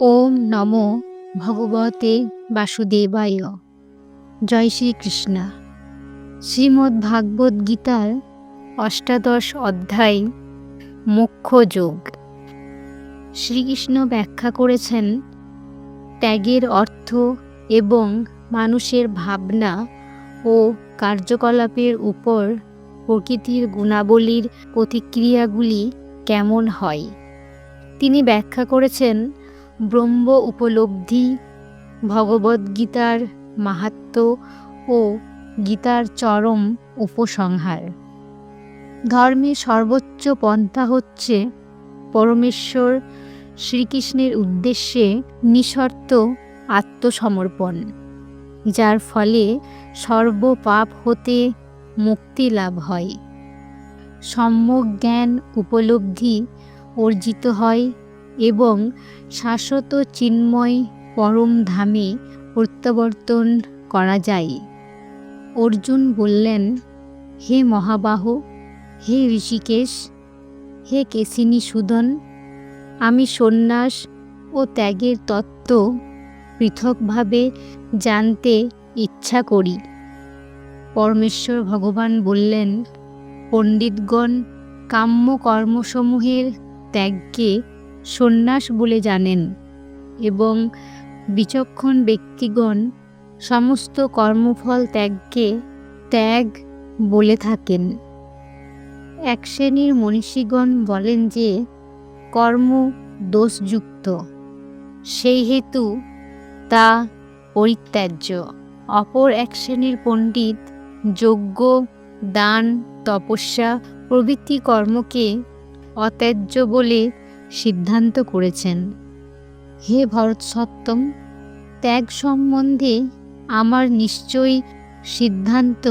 ওম নম ভগবতে বাসুদেবায়। জয় শ্রীকৃষ্ণ। শ্রীমদ্ ভাগবত গীতার অষ্টাদশ অধ্যায় মোক্ষ যোগ। শ্রীকৃষ্ণ ব্যাখ্যা করেছেন, ত্যাগের অর্থ এবং মানুষের ভাবনা ও কার্যকলাপের উপর প্রকৃতির গুণাবলীর প্রতিক্রিয়াগুলি কেমন হয়। তিনি ব্যাখ্যা করেছেন ব্রহ্ম উপলব্ধি ভগবদ্গীতার মাহাত্ম ও গীতার চরম উপসংহার। ধর্মের সর্বোচ্চ পন্থা হচ্ছে পরমেশ্বর শ্রীকৃষ্ণের উদ্দেশ্যে নিঃশর্ত আত্মসমর্পণ, যার ফলে সর্বপাপ হতে মুক্তি লাভ হয়। সম্যক জ্ঞান উপলব্ধি অর্জিত হয় এবং শাশ্বত চিন্ময় পরম ধামে প্রত্যাবর্তন করা যায়। অর্জুন বললেন, হে মহাবাহ, হে ঋষিকেশ, হে কেশিনী সুদন, আমি সন্ন্যাস ও ত্যাগের তত্ত্ব পৃথকভাবে জানতে ইচ্ছা করি। পরমেশ্বর ভগবান বললেন, পণ্ডিতগণ কাম্য কর্মসমূহের ত্যাগকে সন্ন্যাস বলে জানেন এবং বিচক্ষণ ব্যক্তিগণ সমস্ত কর্মফল ত্যাগকে ত্যাগ বলে থাকেন। এক শ্রেণির মনীষীগণ বলেন যে, কর্ম দোষযুক্ত, সেই হেতু তা পরিত্যাজ্য। অপর এক শ্রেণির পণ্ডিত যজ্ঞ, দান, তপস্যা প্রভৃতি কর্মকে অত্যাজ্য বলে সিদ্ধান্ত করেছেন। হে ভরত সত্তম ত্যাগ সম্বন্ধে আমার নিশ্চয়ই সিদ্ধান্ত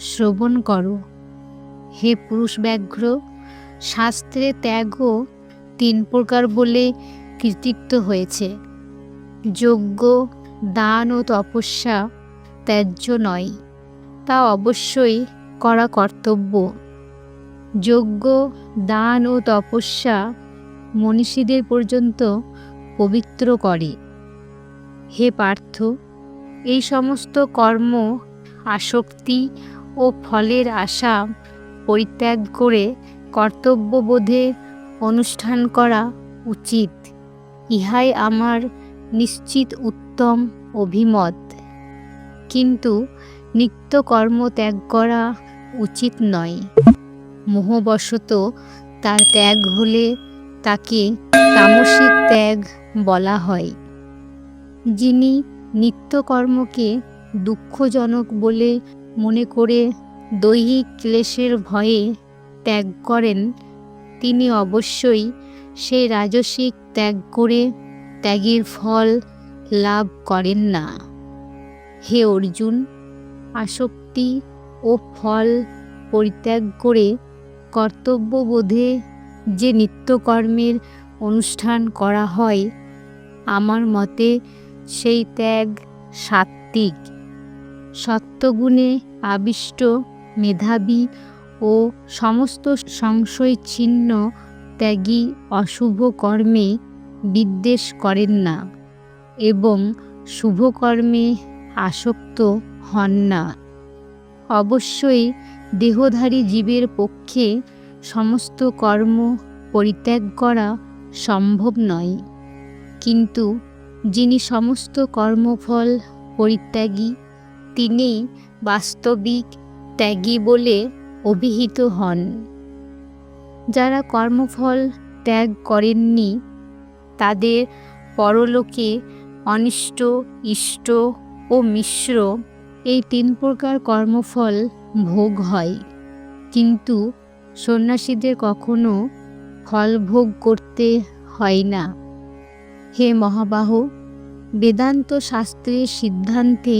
শ্রবণ করো। হে পুরুষ ব্যাঘ্র, শাস্ত্রে ত্যাগও তিন প্রকার বলে কৃতিত্ব হয়েছে। যজ্ঞ, দান ও তপস্যা ত্যায্য নয়, তা অবশ্যই করা কর্তব্য। যজ্ঞ, দান ও তপস্যা মনীষীদের পর্যন্ত পবিত্র করে। হে পার্থ, এই সমস্ত কর্ম, আসক্তি ও ফলের আশা পরিত্যাগ করে কর্তব্যবোধে অনুষ্ঠান করা উচিত। ইহাই আমার নিশ্চিত উত্তম অভিমত। কিন্তু নিত্য কর্ম ত্যাগ করা উচিত নয়। মোহবশত তার ত্যাগ হলে তাকে তামসিক ত্যাগ বলা হয়। যিনি নিত্যকর্মকে দুঃখজনক বলে মনে করে দৈহিক ক্লেশের ভয়ে ত্যাগ করেন, তিনি অবশ্যই সেই রাজসিক ত্যাগ করে ত্যাগের ফল লাভ করেন না। হে অর্জুন, আসক্তি ও ফল পরিত্যাগ করে কর্তব্যবোধে যে নিত্যকর্মের অনুষ্ঠান করা হয়, আমার মতে সেই ত্যাগ সাত্ত্বিক। সত্যগুণে আবিষ্ট মেধাবী ও সমস্ত সংশয় ছিন্ন ত্যাগী অশুভ কর্মে বিদ্বেষ করেন না এবং শুভকর্মে আসক্ত হন না। অবশ্যই দেহধারী জীবের পক্ষে সমস্ত কর্ম পরিত্যাগ করা সম্ভব নয়। কিন্তু যিনি সমস্ত কর্মফল পরিত্যাগী তিনি বাস্তবিক ত্যাগী বলে অভিহিত হন। যারা কর্মফল ত্যাগ করেননি, তাদের পরলোকে অনিষ্ট, ইষ্ট ও মিশ্র এই তিন প্রকার কর্মফল ভোগ হয়। কিন্তু সন্ন্যাসীদের কখনো ফল ভোগ করতে হয় না। হে মহাবাহ, বেদান্ত শাস্ত্রের সিদ্ধান্তে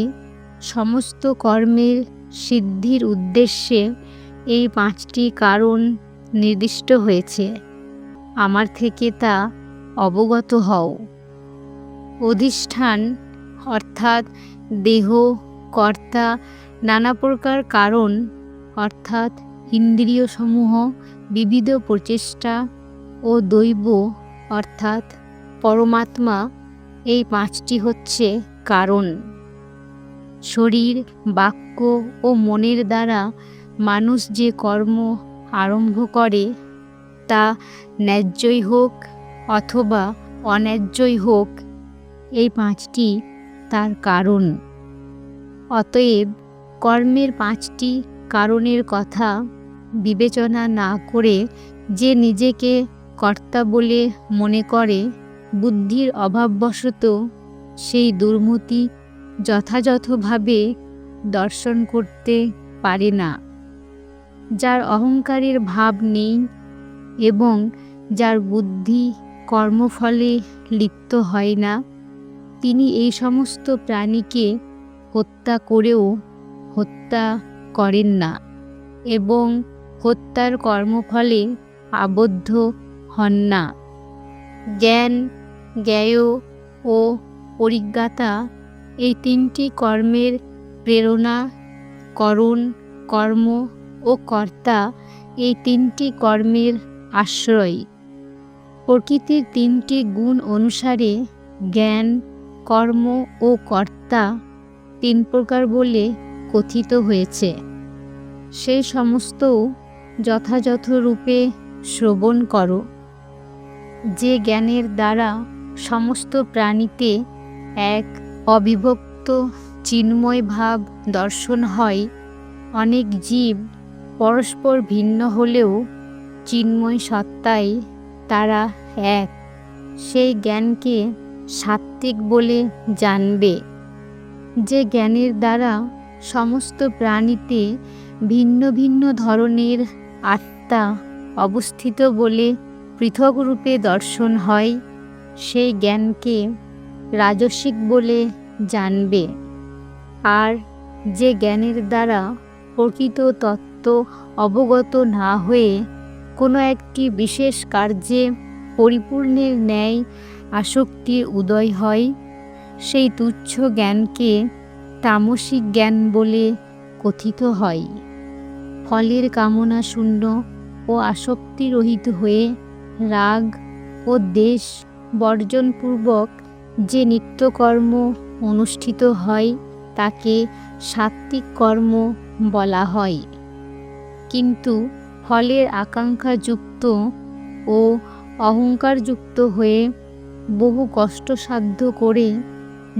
সমস্ত কর্মের সিদ্ধির উদ্দেশ্যে এই পাঁচটি কারণ নির্দিষ্ট হয়েছে। আমার থেকে তা অবগত হও। অধিষ্ঠান অর্থাৎ দেহ, কর্তা, নানা প্রকার কারণ অর্থাৎ ইন্দ্রিয়সমূহ বিবিধ প্রচেষ্টা ও দৈব, অর্থাৎ পরমাত্মা, এই পাঁচটি হচ্ছে কারণ। শরীর, বাক্য ও মনের দ্বারা মানুষ যে কর্ম আরম্ভ করে, তা ন্যায্যই হোক অথবা অন্যায্যই হোক, এই পাঁচটি তার কারণ। অতএব কর্মের পাঁচটি কারণের কথা বিবেচনা না করে যে নিজেকে কর্তা বলে মনে করে বুদ্ধির অভাববশত সেই দুর্মতি যথাযথভাবে দর্শন করতে পারে না। যার অহংকারের ভাব নেই এবং যার বুদ্ধি কর্মফলে লিপ্ত হয় না, তিনি এই সমস্ত প্রাণীকে হত্যা করেও হত্যা করেন না এবং হত্যার কর্মফলে আবদ্ধ হন না। জ্ঞান, জ্ঞেয় ও পরিজ্ঞাতা এই তিনটি কর্মের প্রেরণা, করণ, কর্ম ও কর্তা এই তিনটি কর্মের আশ্রয়। প্রকৃতির তিনটি গুণ অনুসারে জ্ঞান, কর্ম ও কর্তা তিন প্রকার বলে কথিত হয়েছে। সেই সমস্ত যথাযথ রূপে শ্রবণ করো। যে জ্ঞানের দ্বারা সমস্ত প্রাণীতে এক অবিভক্ত চিন্ময় ভাব দর্শন হয়, অনেক জীব পরস্পর ভিন্ন হলেও চিন্ময় সত্তায় তারা এক। সেই জ্ঞানকে সাত্ত্বিক বলে জানবে। যে জ্ঞানের দ্বারা সমস্ত প্রাণীতে ভিন্ন ভিন্ন ধরনের আত্মা অবস্থিত বলে পৃথক রূপে দর্শন হয়, সেই জ্ঞানকে রাজসিক বলে জানবে। আর যে জ্ঞানের দ্বারা প্রকৃত তত্ত্ব অবগত না হয়ে কোনো একটি বিশেষ কার্যে পরিপূর্ণের ন্যায় আসক্তির উদয় হয়, সেই তুচ্ছ জ্ঞানকে তামসিক জ্ঞান বলে কথিত হয়। ফলের কামনা শূন্য ও আসক্তিরহিত হয়ে রাগ ও দেশ বর্জনপূর্বক যে নিত্যকর্ম অনুষ্ঠিত হয়, তাকে সাত্ত্বিক কর্ম বলা হয়। কিন্তু ফলের আকাঙ্ক্ষাযুক্ত ও অহংকারযুক্ত হয়ে বহু কষ্টসাধ্য করে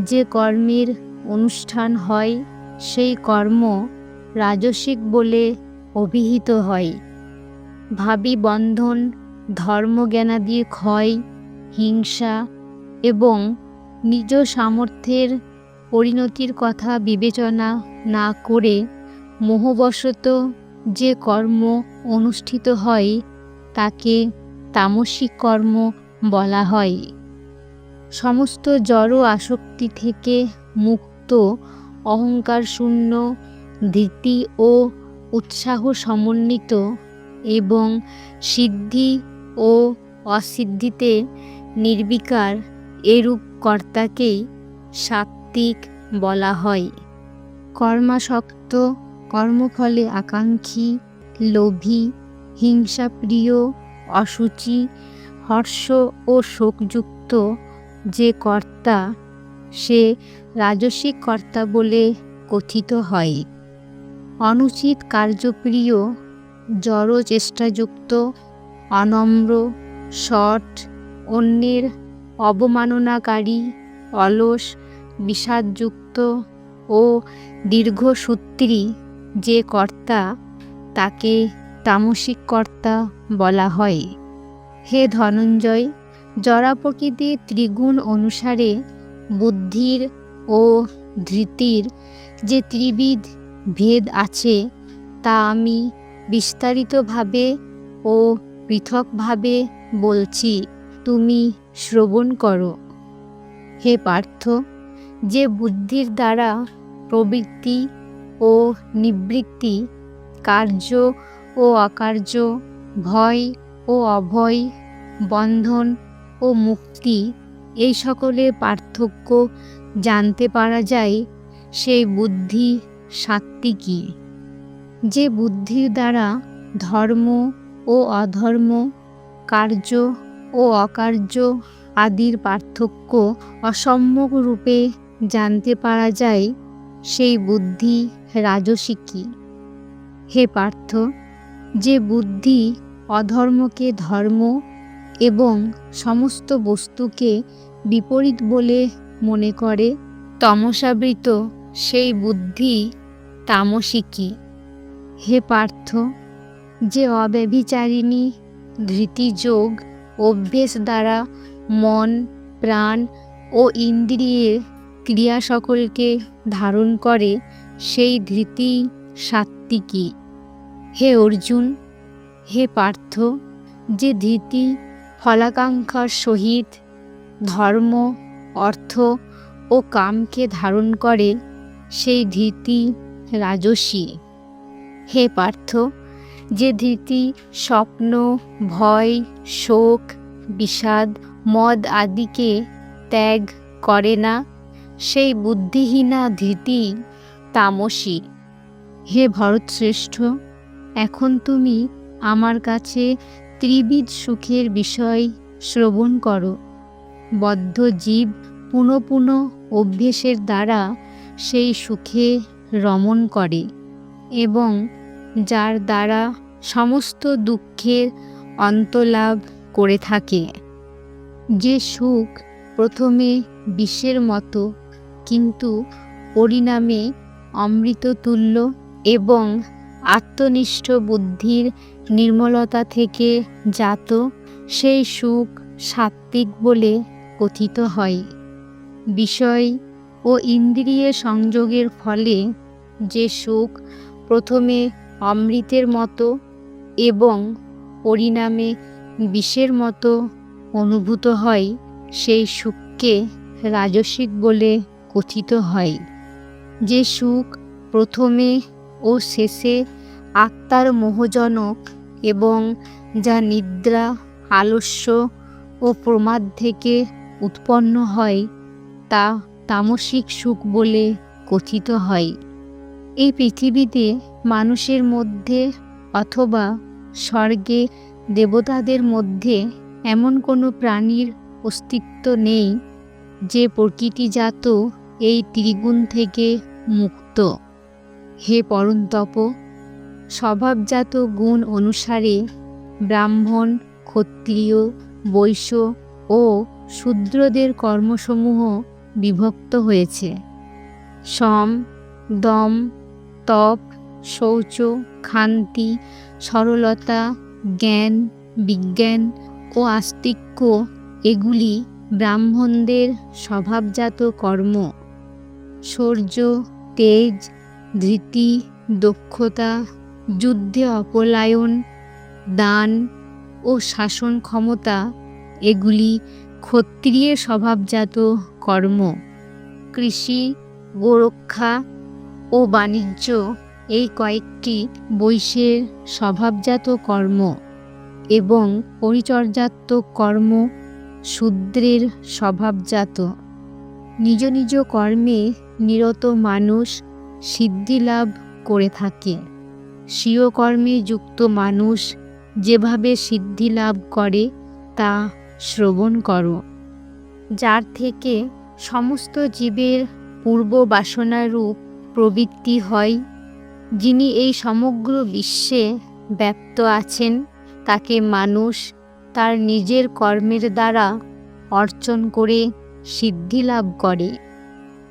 যে কর্মের অনুষ্ঠান হয়, সেই কর্ম রাজসিক বলে অভিহিত হয়। ভাবি বন্ধন ধর্মজ্ঞানাদির ক্ষয়, হিংসা এবং নিজ সামর্থ্যের পরিণতির কথা বিবেচনা না করে মোহবশত যে কর্ম অনুষ্ঠিত হয় তাকে তামসিক কর্ম বলা হয়। সমস্ত জড় আসক্তি থেকে মুক্ত, অহংকার শূন্য, ধৃতি ও উৎসাহ সমন্বিত এবং সিদ্ধি ও অসিদ্ধিতে নির্বিকার এরূপ কর্তাকেই সাত্ত্বিক বলা হয়। কর্মাসক্ত, কর্মফলে আকাঙ্ক্ষী, লোভী, হিংসাপ্রিয়, অসুচি, হর্ষ ও শোকযুক্ত যে কর্তা, সে রাজসিক কর্তা বলে কথিত হয়। অনুচিত কার্যপ্রিয় জড় চেষ্টাযুক্ত অনম্র শট অন্যের অবমাননাকারী, অলস, বিষাদযুক্ত ও দীর্ঘসূত্রী যে কর্তা, তাকে তামসিক কর্তা বলা হয়। হে ধনঞ্জয় জরা প্রকৃতির ত্রিগুণ অনুসারে বুদ্ধির ও ধৃতির যে ত্রিবিধ ভেদ আছে, তা আমি বিস্তারিতভাবে ও পৃথকভাবে বলছি, তুমি শ্রবণ করো। হে পার্থ, যে বুদ্ধির দ্বারা প্রবৃত্তি ও নিবৃত্তি, কার্য ও অকার্য, ভয় ও অভয়, বন্ধন ও মুক্তি, এই সকলের পার্থক্য জানতে পারা যায়, সেই বুদ্ধি সাত্ত্বিকী যে বুদ্ধির দ্বারা ধর্ম ও অধর্ম, কার্য ও অকার্য আদির পার্থক্য অসম্যক রূপে জানতে পারা যায়, সেই বুদ্ধি রাজসিকী। হে পার্থ, যে বুদ্ধি অধর্মকে ধর্ম এবং সমস্ত বস্তুকে বিপরীত বলে মনে করে, তমসাবৃত সেই বুদ্ধি তামসিকী হে পার্থ, যে অব্যভিচারিণী ধৃতিযোগ অভ্যেস দ্বারা মন, প্রাণ ও ইন্দ্রিয়ের ক্রিয়া সকলকে ধারণ করে, সেই ধৃতি সাত্ত্বিকী হে অর্জুন, হে পার্থ, যে ধৃতি ফলাকাঙ্ক্ষার সহিত ধর্ম, অর্থ ও কামকে ধারণ করে সেই ধৃতি রাজসী। হে পার্থ, যে ধৃতি স্বপ্ন, ভয়, শোক, বিষাদ, মদ আদিকে ত্যাগ করে না, সেই বুদ্ধিহীনা ধৃতি তামসী। হে ভরতশ্রেষ্ঠ, এখন তুমি আমার কাছে ত্রিবিধ সুখের বিষয় শ্রবণ করো। বদ্ধ জীব পুনঃ পুনঃ অভ্যেসের দ্বারা সেই সুখে রমণ করে এবং যার দ্বারা সমস্ত দুঃখের অন্তলাভ করে থাকে। যে সুখ প্রথমে বিষের মতো, কিন্তু পরিণামে অমৃততুল্য এবং আত্মনিষ্ঠ বুদ্ধির নির্মলতা থেকে জাত, সেই সুখ সাত্ত্বিক বলে কথিত হয়। বিষয় ও ইন্দ্রিয় সংযোগের ফলে যে সুখ প্রথমে অমৃতের মতো এবং পরিণামে বিষের মতো অনুভূত হয়, সেই সুখকে রাজসিক বলে কথিত হয়। যে সুখ প্রথমে ও শেষে আত্মার মোহজনক এবং যা নিদ্রা, আলস্য ও প্রমাদ থেকে উৎপন্ন হয়, তা তামসিক সুখ বলে কথিত হয়। এই পৃথিবীতে মানুষের মধ্যে অথবা স্বর্গে দেবতাদের মধ্যে এমন কোনো প্রাণীর অস্তিত্ব নেই যে প্রকৃতিজাত এই ত্রিগুণ থেকে মুক্ত। হে পরন্তপ, স্বভাবজাত গুণ অনুসারে ব্রাহ্মণ, ক্ষত্রিয়, বৈশ্য ও শূদ্রদের কর্মসমূহ বিভক্ত হয়েছে। সম, দম, তপ, শৌচ, খান্তি, সরলতা, জ্ঞান, বিজ্ঞান ও আস্তিক্য এগুলি ব্রাহ্মণদের স্বভাবজাত কর্ম। শৌর্য, তেজ, ধৃতি, দক্ষতা, যুদ্ধে অপলায়ন, দান ও শাসন ক্ষমতা এগুলি ক্ষত্রিয় স্বভাবজাত কর্ম, কৃষি, গোরক্ষা ও বাণিজ্য এই কয়েকটি বৈশ্যের স্বভাবজাত কর্ম এবং পরিচর্যাত্মক কর্ম শূদ্রের স্বভাবজাত। নিজ নিজ কর্মে নিরত মানুষ সিদ্ধিলাভ করে থাকে। স্বীয় কর্মে যুক্ত মানুষ যেভাবে সিদ্ধি লাভ করে তা শ্রবণ করো। যার থেকে সমস্ত জীবের পূর্ব বাসনারূপ প্রবৃত্তি হয়। যিনি এই সমগ্র বিশ্বে ব্যপ্ত আছেন, তাকে মানুষ তার নিজের কর্মের দ্বারা অর্জন করে সিদ্ধি লাভ করে।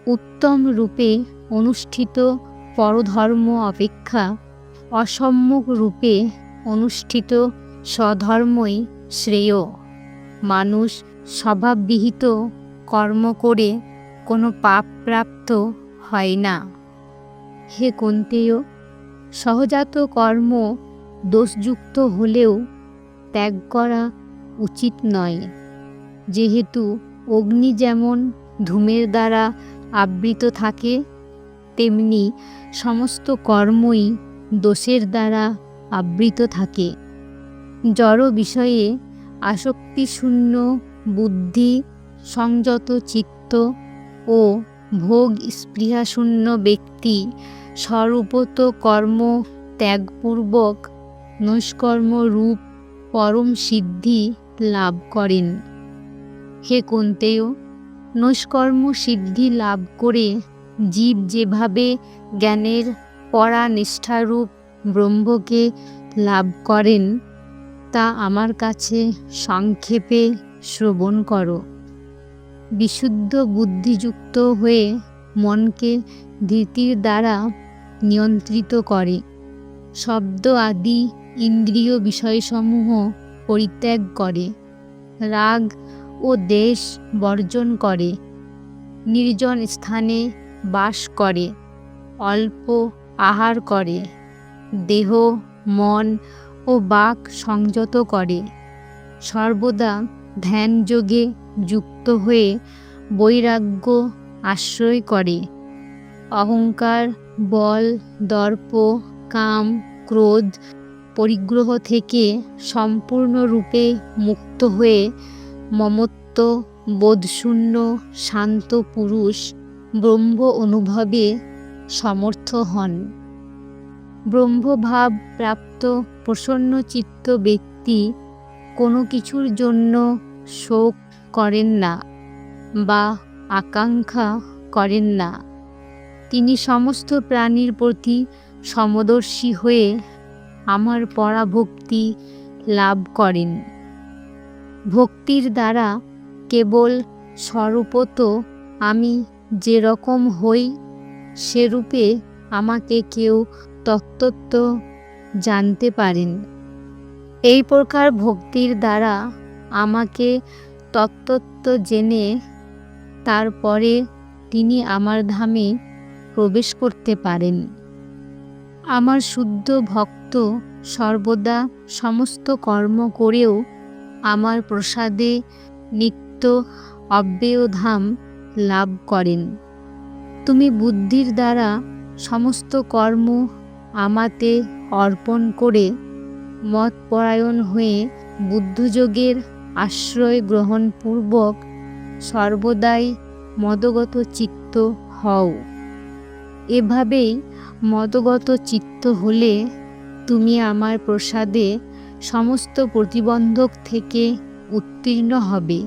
উত্তম রূপে অনুষ্ঠিত পরধর্ম অপেক্ষা অসম্যক রূপে অনুষ্ঠিত স্বধর্মই শ্রেয়। মানুষ স্বভাববিহিত কর্ম করে কোনো পাপ প্রাপ্ত হয় না। হে কন্তেয়, সহজাত কর্ম দোষযুক্ত হলেও ত্যাগ করা উচিত নয়। যেহেতু অগ্নি যেমন ধূমের দ্বারা আবৃত থাকে, তেমনি সমস্ত কর্মই দোষের দ্বারা আবৃত থাকে। জড় বিষয়ে আসক্তিশূন্য বুদ্ধি সংযত চিত্ত ও ভোগ স্পৃহাশূন্য ব্যক্তি স্বরূপত কর্ম ত্যাগপূর্বক নৈষ্কর্ম রূপ পরম সিদ্ধি লাভ করেন। হে কুন্তেয়, নৈষ্কর্ম সিদ্ধি লাভ করে জীব যেভাবে জ্ঞানের পরা নিষ্ঠারূপ ব্রহ্মকে লাভ করেন, তা আমার কাছে সংক্ষেপে শ্রবণ করো। বিশুদ্ধ বুদ্ধিযুক্ত হয়ে মনকে ধীতির দ্বারা নিয়ন্ত্রিত করে। শব্দ আদি ইন্দ্রিয় বিষয়সমূহ পরিত্যাগ করে। রাগ ও দেশ বর্জন করে। নির্জন স্থানে বাস করে। অল্প আহার করে। দেহ, মন ও বাক সংযত করে। সর্বদা ধ্যান যোগে যুক্ত হয়ে বৈরাগ্য আশ্রয় করে। অহংকার, বল, দর্প, কাম, ক্রোধ পরিগ্রহ থেকে সম্পূর্ণরূপে মুক্ত হয়ে মমত্ব, বোধশূন্য, শান্ত পুরুষ ব্রহ্ম অনুভবে সমর্থ হন। ব্রহ্মভাব প্রাপ্ত প্রসন্ন চিত্ত ব্যক্তি কোনো কিছুর জন্য শোক করেন না বা আকাঙ্ক্ষা করেন না। তিনি সমস্ত প্রাণীর প্রতি সমদর্শী হয়ে আমার পরাভক্তি লাভ করেন। ভক্তির দ্বারা কেবল স্বরূপত আমি যেরকম হই, সেরূপে আমাকে কেউ তত্ত্বত্ব জানতে পারেন। এই প্রকার ভক্তির দ্বারা আমাকে তত্ত্বত্ব জেনে তারপরে তিনি আমার ধামে প্রবেশ করতে পারেন। আমার শুদ্ধ ভক্ত সর্বদা সমস্ত কর্ম করেও আমার প্রসাদে নিত্য অব্যয় ধাম লাভ করেন। তুমি বুদ্ধির দ্বারা সমস্ত কর্ম আমাতে অর্পণ করে মতপরায়ণ হয়ে বুদ্ধযোগের আশ্রয় গ্রহণপূর্বক সর্বদাই মদগত চিত্ত হও। এভাবেই মদগত চিত্ত হলে তুমি আমার প্রসাদে সমস্ত প্রতিবন্ধক থেকে উত্তীর্ণ হবে।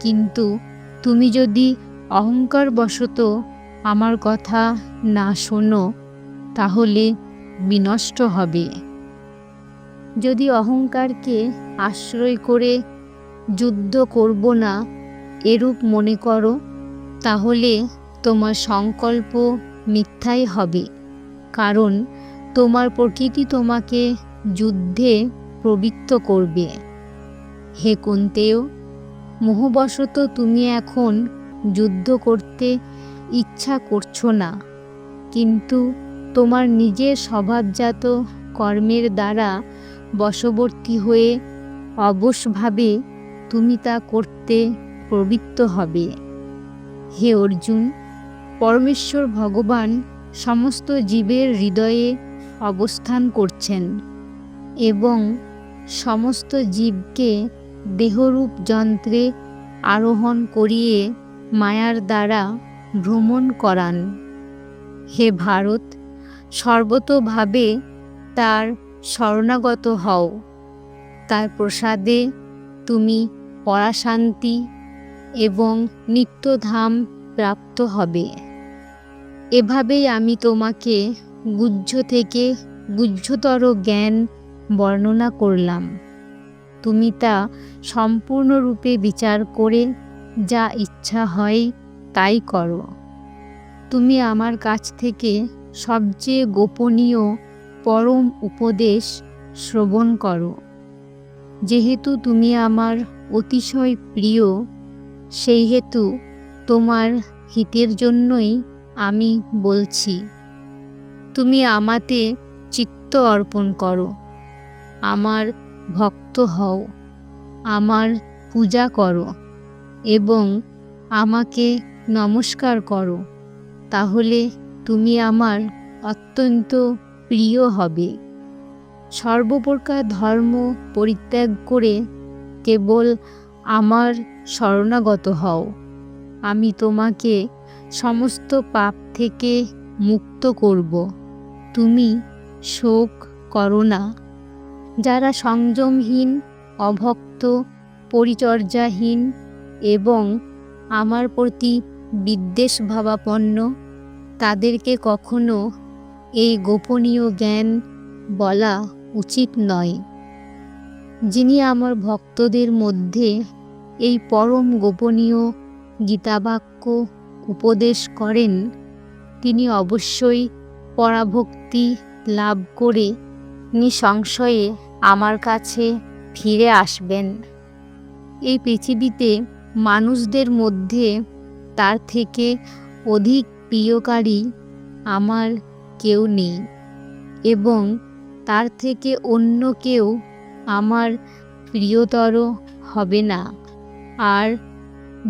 কিন্তু তুমি যদি অহংকারবশত আমার কথা না শোনো, তাহলে বিনষ্ট হবে। যদি অহংকারকে আশ্রয় করে যুদ্ধ করব না, এরূপ মনে করো, তাহলে তোমার সংকল্প মিথ্যাই হবে। কারণ তোমার প্রকৃতি তোমাকে যুদ্ধে প্রবৃত্ত করবে। হে কুন্তেয়, মোহবশত তুমি এখন যুদ্ধ করতে ইচ্ছা করছ না, কিন্তু তোমার নিজের স্বভাবজাত কর্মের দ্বারা বশবর্তী হয়ে অবশভাবে তুমি তা করতে প্রবৃত্ত হবে। হে অর্জুন, পরমেশ্বর ভগবান সমস্ত জীবের হৃদয়ে অবস্থান করছেন এবং সমস্ত জীবকে দেহরূপ যন্ত্রে আরোহণ করিয়ে মায়ার দ্বারা ভ্রমণ করান। হে ভারত, সর্বতোভাবে তার শরণাগত হও। তার প্রসাদে তুমি পরাশান্তি এবং নিত্যধাম প্রাপ্ত হবে। এভাবেই আমি তোমাকে গুহ্য থেকে গুহ্যতর জ্ঞান বর্ণনা করলাম। তুমি তা সম্পূর্ণরূপে বিচার করে যা ইচ্ছা হয় তাই করো। তুমি আমার কাছ থেকে সবচেয়ে গোপনীয় পরম উপদেশ শ্রবণ করো। যেহেতু তুমি আমার অতিশয় প্রিয়, সেই হেতু তোমার হিতের জন্যই আমি বলছি, তুমি আমাতে চিত্ত অর্পণ করো, আমার ভক্ত হও, আমার পূজা করো এবং আমাকে নমস্কার করো, তাহলে তুমি আমার অত্যন্ত প্রিয় হবে। সর্বপ্রকার ধর্ম পরিত্যাগ করে কেবল আমার শরণাগত হও। আমি তোমাকে সমস্ত পাপ থেকে মুক্ত করব। তুমি শোক করো না। যারা সংযমহীন, অভক্ত, পরিচর্যাহীন এবং আমার প্রতি বিদ্বেষ ভাবাপন্ন তাদেরকে কখনো এই গোপনীয় জ্ঞান বলা উচিত নয়। যিনি আমার ভক্তদের মধ্যে এই পরম গোপনীয় গীতাবাক্য উপদেশ করেন, তিনি অবশ্যই পরাভক্তি লাভ করে নিঃসংশয়ে আমার কাছে ফিরে আসবেন। এই পৃথিবীতে মানুষদের মধ্যে তার থেকে অধিক প্রিয়কারী আমার কেউ নেই এবং তার থেকে অন্য কেউ আমার প্রিয়তর হবে না। আর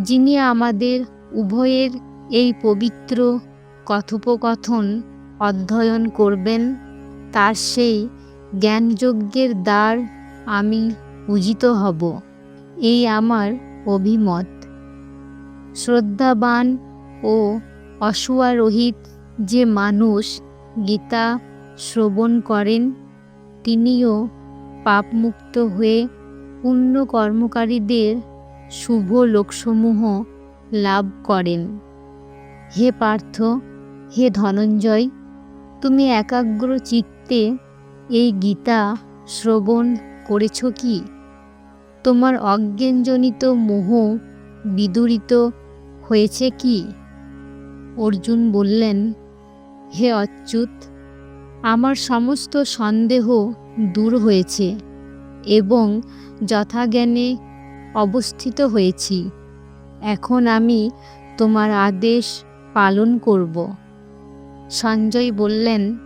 যিনি আমাদের উভয়ের এই পবিত্র কথোপকথন অধ্যয়ন করবেন, তার সেই জ্ঞানযজ্ঞের দ্বার আমি পূজিত হব, এই আমার অভিমত। শ্রদ্ধাবান ও অসুয়ারোহিত যে মানুষ গীতা শ্রবণ করেন, তিনিও পাপমুক্ত হয়ে পুণ্য কর্মকারীদের শুভ লোকসমূহ লাভ করেন। হে পার্থ, হে ধনঞ্জয়, তুমি একাগ্র চিত্তে এই গীতা শ্রবণ করেছ কি? তোমার অজ্ঞানজনিত মোহ বিদূরিত হয়েছে কি? অর্জুন বললেন, হে অচ্যুত, আমার সমস্ত সন্দেহ দূর হয়েছে এবং যথাজ্ঞানে অবস্থিত হয়েছি। এখন আমি তোমার আদেশ পালন করব। সঞ্জয় বললেন,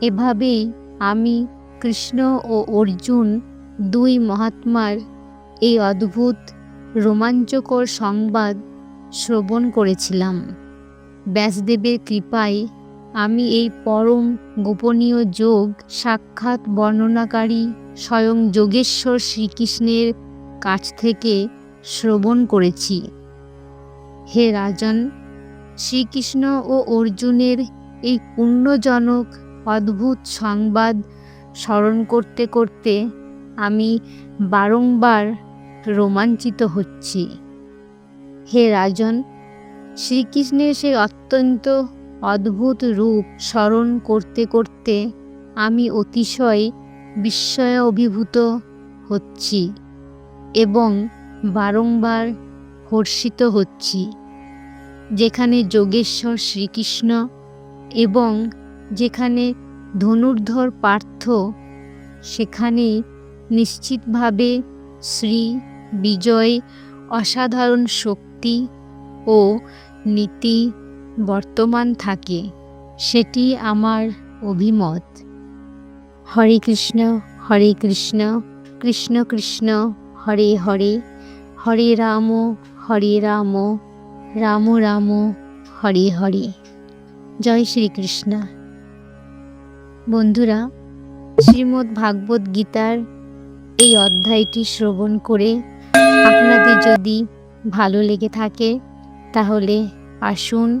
এভাবেই আমি কৃষ্ণ ও অর্জুন দুই মহাত্মার এই অদ্ভুত রোমাঞ্চকর সংবাদ শ্রবণ করেছিলাম। ব্যাসদেবের কৃপায় আমি এই পরম গোপনীয় যোগ সাক্ষাৎ বর্ণনাকারী স্বয়ং যোগেশ্বর শ্রীকৃষ্ণের কাছ থেকে শ্রবণ করেছি। হে রাজন, শ্রীকৃষ্ণ ও অর্জুনের এই পুণ্যজনক অদ্ভুত সংবাদ স্মরণ করতে করতে আমি বারংবার রোমাঞ্চিত হচ্ছি। হে রাজন, শ্রীকৃষ্ণের সেই অত্যন্ত অদ্ভুত রূপ স্মরণ করতে করতে আমি অতিশয় বিস্ময় অভিভূত হচ্ছি এবং বারংবার হর্ষিত হচ্ছি। যেখানে যোগেশ্বর শ্রীকৃষ্ণ এবং যেখানে ধনুর্ধর পার্থ, সেখানে নিশ্চিতভাবে শ্রী বিজয় অসাধারণ শক্তি ও নীতি বর্তমান থাকে, সেটি আমার অভিমত। হরে কৃষ্ণ হরে কৃষ্ণ কৃষ্ণ কৃষ্ণ, হরে হরে হরে রাম হরে রাম রাম রাম, হরে হরে। জয় শ্রীকৃষ্ণ। বন্ধুরা, শ্রীমদ্ ভাগবত গীতার এই অধ্যায়টি শ্রবণ করে আপনাদের যদি ভালো লেগে থাকে, তাহলে আসুন